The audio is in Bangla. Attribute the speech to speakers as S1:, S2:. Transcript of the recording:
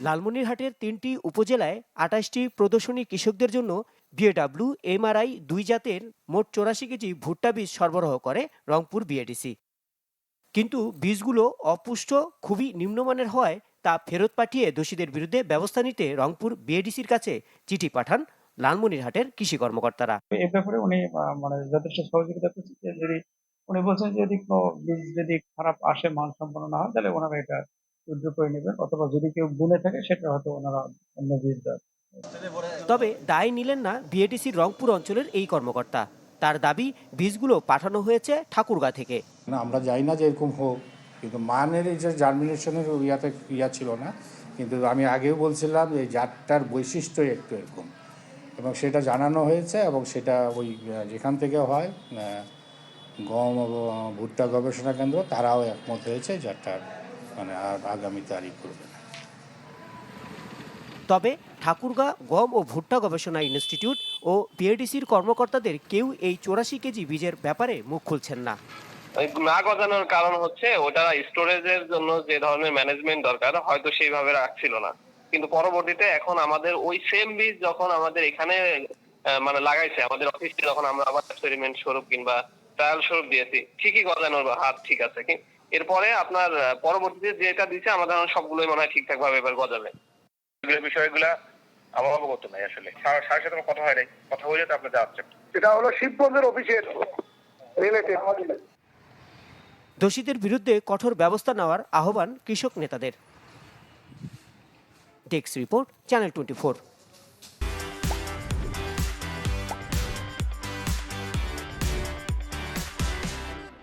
S1: লালমনিরহাটের তিনটি উপজেলায় আঠাশটি প্রদর্শনী কৃষকদের জন্য বিএডাব্লিউ এমআরআই দুই জাতের মোট চৌরাশি কেজি ভুট্টা বীজ সরবরাহ করে রংপুর বিএডিসি কিন্তু বীজগুলো অপুষ্ট, খুবই নিম্নমানের হওয়ায় তা ফেরত পাঠিয়ে দোষীদের বিরুদ্ধে ব্যবস্থা নিতে রংপুর বিএডিসির কাছে চিঠি পাঠান লালমনিরহাটের কৃষি কর্মকর্তারা।
S2: এই ব্যাপারে উনি মানে যথেষ্ট সহযোগিতা করছেন যদি, উনি বলছেন যদি বীজ যদি খারাপ আসে মান সম্পন্ন না হয়, তাহলে ওনারা এটা উদ্যোগ করে নেবেন অথবা যদি কেউ গুনে থাকে সেটা হয়তো ওনারা অন্য
S1: তবে দায় নিলেন না বিএডিসির রংপুর অঞ্চলের এই কর্মকর্তা। তার দাবি বীজগুলো পাঠানো হয়েছে ঠাকুরগা থেকে।
S3: না আমরা যাই না যে এরকম হোক কিন্তু মানের এই যে জার্মিনেশনের ইয়াতে ইয়া ছিল না কিন্তু আমি আগেও বলছিলাম যে এই জাতটার বৈশিষ্ট্যই একটু এরকম। এবং সেটা জানানো হয়েছে এবং সেটা ওই যেখান থেকে হয় গম এবং ভুট্টা গবেষণা কেন্দ্র তারাও একমত হয়েছে জাতটার মানে আর আগামী তারিখ করবে না।
S1: তবে ঠাকুরগা গম ও ভুট্টা গবেষণা ইনস্টিটিউট ও বিএডিসির কর্মকর্তাদের কেউ এই চৌরাশি কেজি বীজের ব্যাপারে মুখ খুলছেন না।
S4: না গজানোর কারণ হচ্ছে ওটা স্টোরেজের জন্য যে ধরনের ম্যানেজমেন্ট দরকার হয়তো সেইভাবে রাখছিল না। কিন্তু পরবর্তীতে এখন আমাদের ওই সেম বীজ যখন আমাদের এখানে মানে লাগাইছে আমাদের অফিসে যখন আমরা আবার এক্সপেরিমেন্ট স্বরূপ কিংবা ট্রায়াল স্বরূপ দিয়েছি ঠিকই গজানোর হাত ঠিক আছে এরপরে আপনার পরবর্তীতে যেটা দিচ্ছে আমাদের সবগুলোই মনে হয় ঠিকঠাক ভাবে এবার গজাবে।
S5: এগুলো বিষয়গুলা আমার অবগত নাই আসলে। স্যার স্যারের সাথে কথা হয় নাই। কথা হয়ে যেতে আপনি যাচ্ছেন
S6: এটা হলো শিবগঞ্জের অফিসের রিলেটেড
S1: দোষীদের বিরুদ্ধে কঠোর ব্যবস্থা নেওয়ার আহ্বান কৃষক নেতাদের। Desk report channel twenty